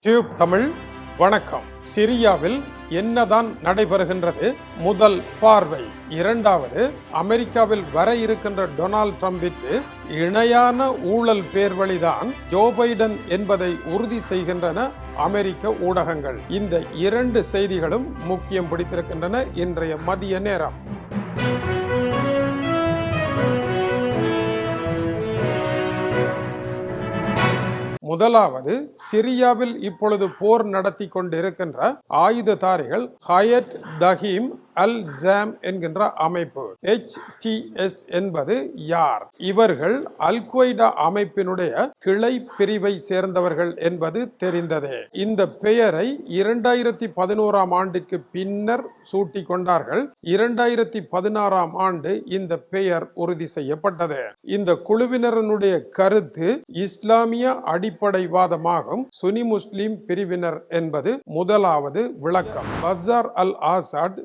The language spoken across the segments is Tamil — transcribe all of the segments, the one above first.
டியூப் தமிழ் வணக்கம். சிரியாவில் என்னதான் நடைபெறுகின்றது? முதல் பார்வை. இரண்டாவது அமெரிக்காவில் வர இருக்கின்ற டொனால்ட் ட்ரம்பிற்கு இணையான ஊழல் பேர்வழிதான் ஜோ பைடன் என்பதை உறுதி செய்கின்றன அமெரிக்க ஊடகங்கள். இந்த இரண்டு செய்திகளும் முக்கியம் பிடித்திருக்கின்றன இன்றைய மதிய நேரம். முதலாவது சிரியாவில் இப்பொழுது போர் நடத்தி கொண்டிருக்கின்ற ஆயுததாரிகள் ஹயத் தஹீம் அல் ஜாம் என்கின்ற அமைப்பு. எச்டிஎஸ் என்பது யார்? இவர்கள் அல் கொய்டா அமைப்பினுடைய கிளை பிரிவை சேர்ந்தவர்கள் என்பது தெரிந்ததே. இந்த பெயரை இரண்டாயிரத்தி பதினோராம் ஆண்டுக்கு பின்னர் சூட்டி கொண்டார்கள். இரண்டாயிரத்தி பதினாறாம் ஆண்டு இந்த பெயர் உறுதி செய்யப்பட்டது. இந்த குழுவினரனுடைய கருத்து இஸ்லாமிய அடிப்படைவாதமாகும். சுனி முஸ்லிம் பிரிவினர் என்பது முதலாவது விளக்கம். பசார் அல் ஆசாட்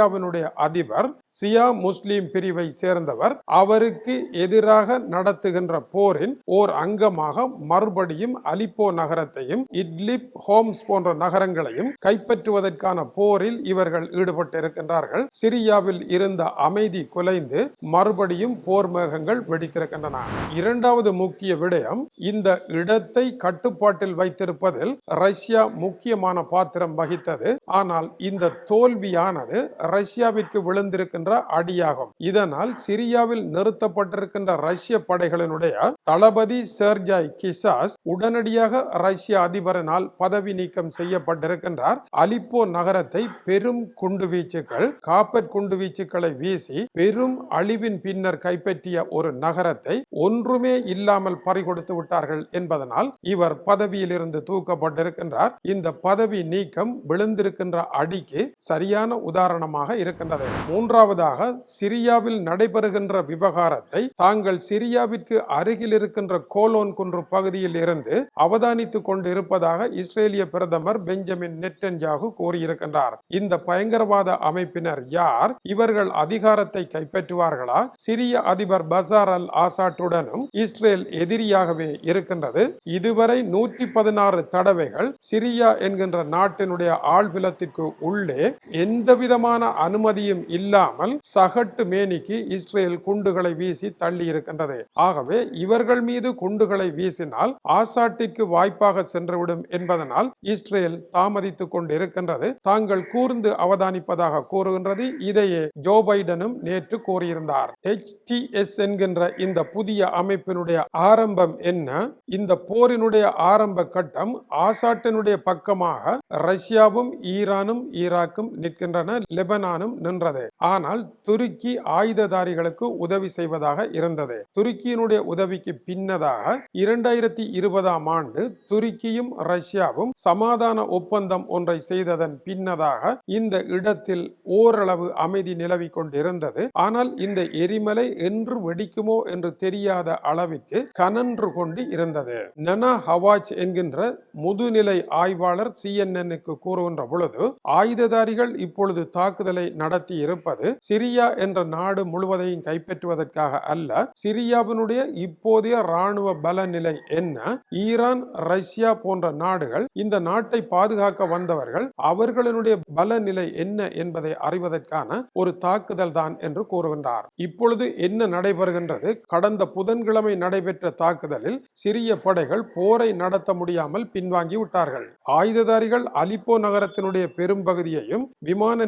இந்தியாவினுடைய அதிபர் சியா முஸ்லிம் பிரிவை சேர்ந்தவர் அவருக்கு எதிராக நடத்துகின்ற போரின் ஓர் அங்கமாக மறுபடியும் அலிப்போ நகரத்தையும் இட்லிப் ஹோம்ஸ் போன்ற நகரங்களையும் கைப்பற்றுவதற்கான போரில் இவர்கள் ஈடுபட்டிருக்கின்றார்கள். சிரியாவில் இருந்த அமைதி குலைந்து மறுபடியும் போர் மேகங்கள் வெடித்திருக்கின்றன. இரண்டாவது முக்கிய விடயம் இந்த இடத்தை கட்டுப்பாட்டில் வைத்திருப்பதில் ரஷ்யா முக்கியமான பாத்திரம் வகித்தது. ஆனால் இந்த தோல்வியானது ரஷ்யாவிற்கு விழுந்திருக்கின்ற அடியாகும். இதனால் சிரியாவில் நிறுத்தப்பட்டிருக்கின்ற ரஷ்ய படைகளினுடைய தளபதி செர்ஜாய் கிசாஸ் உடனடியாக ரஷ்ய அதிபரனால் பதவி நீக்கம் செய்யப்பட்டிருக்கின்றார். அலிப்போ நகரத்தை பெரும் குண்டுவீச்சுகள் காப்பர் குண்டுவீச்சுகளை வீசி பெரும் அழிவின் பின்னர் கைப்பற்றிய ஒரு நகரத்தை ஒன்றுமே இல்லாமல் பறிகொடுத்து விட்டார்கள் என்பதனால் இவர் பதவியிலிருந்து தூக்கப்பட்டிருக்கின்றார். இந்த பதவி நீக்கம் விழுந்திருக்கின்ற அடிக்கு சரியான உதாரணம் காரணமாக இருக்கின்றது. மூன்றாவதாக சிரியாவில் நடைபெறுகின்ற விவகாரத்தை தாங்கள் சிரியாவிற்கு அருகில் இருக்கின்ற கோலோன் குன்று பகுதியில் இருந்து அவதானித்துக் கொண்டிருப்பதாக இஸ்ரேலிய பிரதமர் பெஞ்சமின் நெட்டன்ஜாகு கூறியிருக்கின்றார். இந்த பயங்கரவாத அமைப்பினர் யார்? இவர்கள் அதிகாரத்தை கைப்பற்றுவார்களா? சிரிய அதிபர் பசார் அல் ஆசாட்டுடனும் இஸ்ரேல் எதிரியாகவே இருக்கின்றது. இதுவரை நூற்றி பதினாறு தடவைகள் சிரியா என்கின்ற நாட்டினுடைய ஆழ்விலத்திற்கு உள்ளே எந்த விதமான அனுமதியும் இல்லாமல் சகட்டு மேனிக்கு இஸ்ரேல் குண்டுகளை வீசி தள்ளி இருக்கின்றது. ஆகவே இவர்கள் மீது குண்டுகளை வீசினால் ஆசாட்டிற்கு வாய்ப்பாக சென்றுவிடும் என்பதனால் இஸ்ரேல் தாமதித்துக் கொண்டிருக்கின்றது. தாங்கள் கூர்ந்து அவதானிப்பதாக கூறுகின்றது. இதையே ஜோ பைடனும் நேற்று கூறியிருந்தார். HTS என்கின்ற இந்த புதிய அமைப்பினுடைய ஆரம்பம் என்ன? இந்த போரினுடைய ஆரம்ப கட்டம் ஆசாட்டினுடைய பக்கமாக ரஷ்யாவும் ஈரானும் ஈராக்கும் நிற்கின்றன. லெபனானும் நின்றது. ஆனால் துருக்கி ஆயுததாரிகளுக்கு உதவி செய்வதாக இருந்தது. துருக்கியினுடைய உதவிக்கு பின்னதாக இரண்டாயிரத்தி இருபதாம் ஆண்டு துருக்கியும் ரஷ்யாவும் சமாதான ஒப்பந்தம் ஒன்றை செய்ததன் பின்னதாக இந்த இடத்தில் ஓரளவு அமைதி நிலவி கொண்டிருந்தது. ஆனால் இந்த எரிமலை என்று வெடிக்குமோ என்று தெரியாத அளவிற்கு கனன்று கொண்டு இருந்தது. நனா ஹவாஜ் என்கின்ற முதுநிலை ஆய்வாளர் சிஎன்என்னுக்கு கூறுகின்ற பொழுது ஆயுததாரிகள் இப்பொழுது தாக்க தாக்குதலை நடத்தி இருப்பது சிரியா என்ற நாடு முழுவதையும் கைப்பற்றுவதற்காக அல்ல சிரியாவினுடைய இப்போதைய ராணுவ பல நிலை என்ன? ஈரான் ரஷ்யா போன்ற நாடுகள் இந்த நாட்டை பாதுகாக்க வந்தவர்கள் அவர்களுடைய பல நிலை என்ன என்பதை அறிவதற்கான ஒரு தாக்குதல் தான் என்று கூறுகின்றார். இப்பொழுது என்ன நடைபெறுகின்றது? கடந்த புதன்கிழமை நடைபெற்ற தாக்குதலில் சிறிய படைகள் போரை நடத்த முடியாமல் பின்வாங்கி விட்டார்கள். ஆயுததாரிகள் அலிப்போ நகரத்தினுடைய பெரும்பகுதியையும் விமான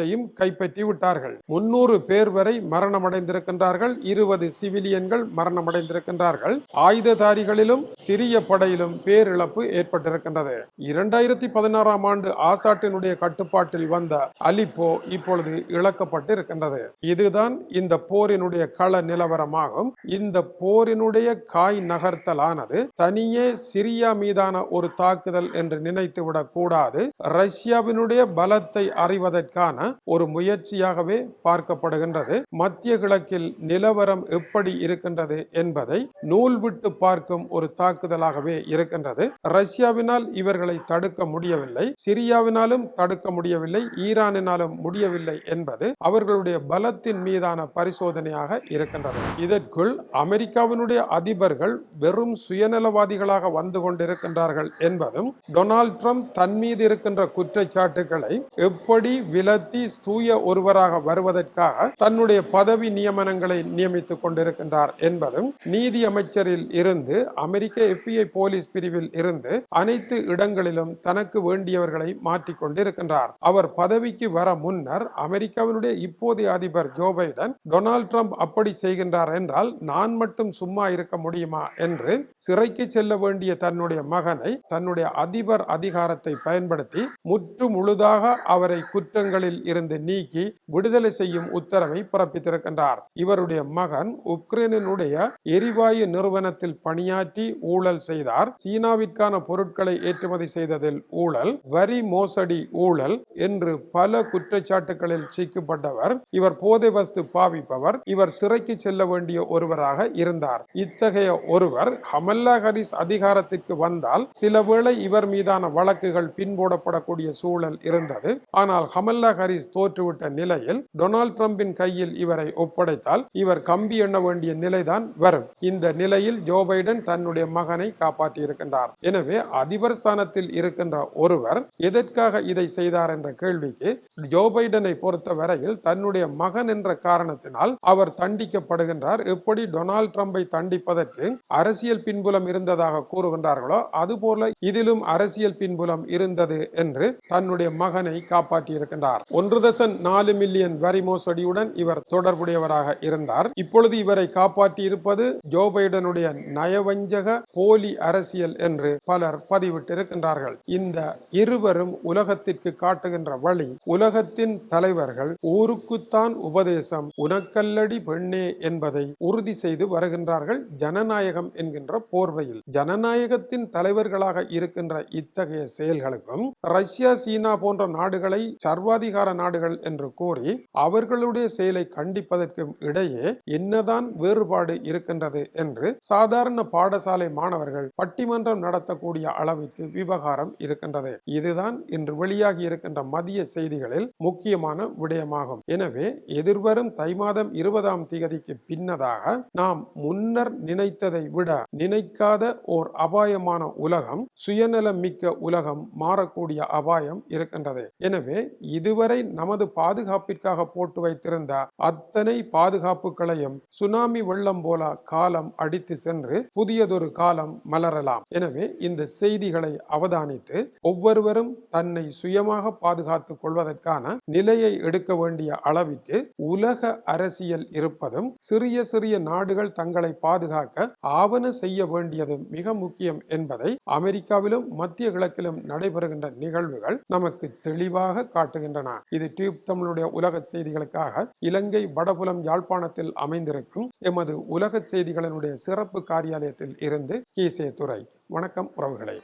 நகரத்தையும் கைப்பற்றி விட்டார்கள். முன்னூறு பேர் வரை மரணமடைந்திருக்கின்றார்கள். இருபது சிவிலியன்கள் மரணமடைந்திருக்கின்றார்கள். ஆயுததாரிகளிலும் சிறிய படையிலும் பேரிழப்பு ஏற்பட்டிருக்கின்றது. இரண்டாயிரத்தி பதினாறாம் ஆண்டு ஆசாட்டினுடைய கட்டுப்பாட்டில் வந்த அலிப்போ இப்பொழுது இழக்கப்பட்டு இருக்கின்றது இதுதான் இந்த போரினுடைய கள நிலவரமாகும். இந்த போரினுடைய காய் நகர்த்தலானது தனியே சிரியா மீதான ஒரு தாக்குதல் என்று நினைத்துவிடக் கூடாது ரஷ்யாவினுடைய பலத்தை அறிவதற்கான ஒரு முயற்சியாகவே பார்க்கப்படுகின்றது. மத்திய கிழக்கில் நிலவரம் எப்படி இருக்கின்றது என்பதை நூல் விட்டு பார்க்கும் ஒரு தாக்குதலாகவே இருக்கின்றது. ரஷ்யாவினால் இவர்களை தடுக்க முடியவில்லை. சிரியாவினாலும் தடுக்க முடியவில்லை. ஈரானினாலும் முடியவில்லை என்பது அவர்களுடைய பலத்தின் மீதான பரிசோதனையாக இருக்கின்றது. இதற்குள் அமெரிக்காவினுடைய அதிபர்கள் வெறும் சுயநலவாதிகளாக வந்து கொண்டிருக்கின்றார்கள் என்பதும் டொனால்ட் ட்ரம்ப் தன் மீது இருக்கின்ற குற்றச்சாட்டுகளை எப்படி விலத்தி தூய ஒருவராக வருவதற்காக தன்னுடைய பதவி நியமனங்களை நியமித்துக் கொண்டிருக்கின்றார் என்பதும் நீதி அமைச்சரில் இருந்து அமெரிக்க எஃபிஐ போலீஸ் பிரிவில் இருந்து அனைத்து இடங்களிலும் தனக்கு வேண்டியவர்களை மாற்றிக் கொண்டிருக்கின்றார். அவர் பதவிக்கு வர முன்னர் அமெரிக்காவினுடைய இப்போதைய அதிபர் ஜோ பைடன் டொனால்ட் ட்ரம்ப் அப்படி செய்கின்றார் என்றால் நான் மட்டும் சும்மா இருக்க முடியுமா? என்று சிறைக்கு செல்ல வேண்டிய தன்னுடைய மகனை தன்னுடைய அதிபர் அதிகாரத்தை பயன்படுத்தி முற்று முழுதாக அவரை குற்றங்களில் இருந்து நீக்கி விடுதலை செய்யும் உத்தரவை பிறப்பித்திருக்கின்றார். இவருடைய மகன் உக்ரைனினுடைய எரிவாயு நிறுவனத்தில் பணியாற்றி ஊழல் செய்தார். சீனாவிற்கான பொருட்களை ஏற்றுமதி செய்ததில் ஊழல் வரி மோசடி ஊழல் என்று பல குற்றச்சாட்டுகளில் சிக்கப்பட்டவர் இவர் போதை வஸ்து பாவிப்பவர் இவர் சிறைக்கு செல்ல வேண்டிய ஒருவராக இருந்தார். இத்தகைய ஒருவர் ஹமல்லா ஹரிஸ் அதிகாரத்திற்கு வந்தால் சில வேளை இவர் மீதான வழக்குகள் பின்போடப்படக்கூடிய சூழல் இருந்தது. ஆனால் ஹமல்லா ஹரிஸ் தோற்றுவிட்ட நிலையில் டொனால்ட் ட்ரம்பின் கையில் இவரை ஒப்படைத்தால் இவர் கம்பி எண்ண வேண்டிய நிலைதான் வரும். இந்த நிலையில் ஜோ பைடன் தன்னுடைய மகனை காப்பாற்றி இருக்கின்றார் எனவே அதிபர் ஸ்தானத்தில் இருக்கின்ற ஒருவர் எதற்காக இதை செய்தார் என்ற கேள்விக்கு ஜோ பைடனை பொறுத்த வரையில் தன்னுடைய மகன் என்ற காரணத்தினால் அவர் தண்டிக்கப்படுகின்றார். எப்படி டொனால்ட் ட்ரம்பை தண்டிப்பதற்கு அரசியல் பின்புலம் இருந்ததாக கூறுகின்றார்களோ அதுபோல இதிலும் அரசியல் பின்புலம் இருந்தது என்று தன்னுடைய மகனை காப்பாற்றி இருக்கின்றார் ஒன்று தசன் நாலு மில்லியன் வரி மோசடியுடன் இவர் தொடர்புடையவராக இருந்தார். இப்பொழுது இவரை காப்பாற்றி இருப்பது ஜோ பைடனுடைய நயவஞ்சக போலி அரசியல் என்று பலர் பதிவிட்டிருக்கின்றார்கள். இந்த இருவரும் உலகத்திற்கு காட்டுகின்ற வழி உலகத்தின் தலைவர்கள் ஊருக்குத்தான் உபதேசம் உனக்கல்லடி பெண்ணே என்பதை உறுதி செய்து வருகின்றார்கள் ஜனநாயகம் என்கின்ற போர்வையில். ஜனநாயகத்தின் தலைவர்களாக இருக்கின்ற இத்தகைய செயல்களுக்கும் ரஷ்யா சீனா போன்ற நாடுகளை சர்வாதிகார நாடுகள் என்று கூறி அவர்களுடைய செயலை கண்டிப்பதற்கும் இடையே என்னதான் வேறுபாடு இருக்கின்றது என்று சாதாரண பாடசாலை மாணவர்கள் பட்டிமன்றம் நடத்தக்கூடிய அளவிற்கு விவகாரம் இருக்கின்றது. இதுதான் இன்று வெளியாகி இருக்கின்ற மதிய செய்திகளில் முக்கியமான விடயமாகும். எனவே எதிர்வரும் தை மாதம் இருபதாம் தேதிக்கு பின்னதாக நாம் முன்னர் நினைத்ததை விட நினைக்காத ஓர் அபாயமான உலகம் சுயநலம் மிக்க உலகம் மாறக்கூடிய அபாயம் இருக்கின்றது. எனவே இதுவரை நமது பாதுகாப்பிற்காக போட்டு வைத்திருந்த அத்தனை பாதுகாப்புகளையும் சுனாமி வெள்ளம் போல காலம் அடித்து சென்று புதியதொரு காலம் மலரலாம். எனவே இந்த செய்திகளை அவதானித்து ஒவ்வொருவரும் தன்னை சுயமாக பாதுகாத்துக் கொள்வதற்கான நிலையை எடுக்க வேண்டிய அளவிற்கு உலக அரசியல் இருப்பதும் சிறிய சிறிய நாடுகள் தங்களை பாதுகாக்க ஆவண செய்ய வேண்டியதும் மிக முக்கியம் என்பதை அமெரிக்காவிலும் மத்திய கிழக்கிலும் நடைபெறுகின்ற நிகழ்வுகள் நமக்கு தெளிவாக காட்டுகின்றன. இது டியூப் தமிழுடைய உலக செய்திகளுக்காக இலங்கை வடபுலம் யாழ்ப்பாணத்தில் அமைந்திருக்கும் எமது உலக செய்திகளினுடைய சிறப்பு காரியாலயத்தில் இருந்து கீசே துறை வணக்கம் உறவுகளே.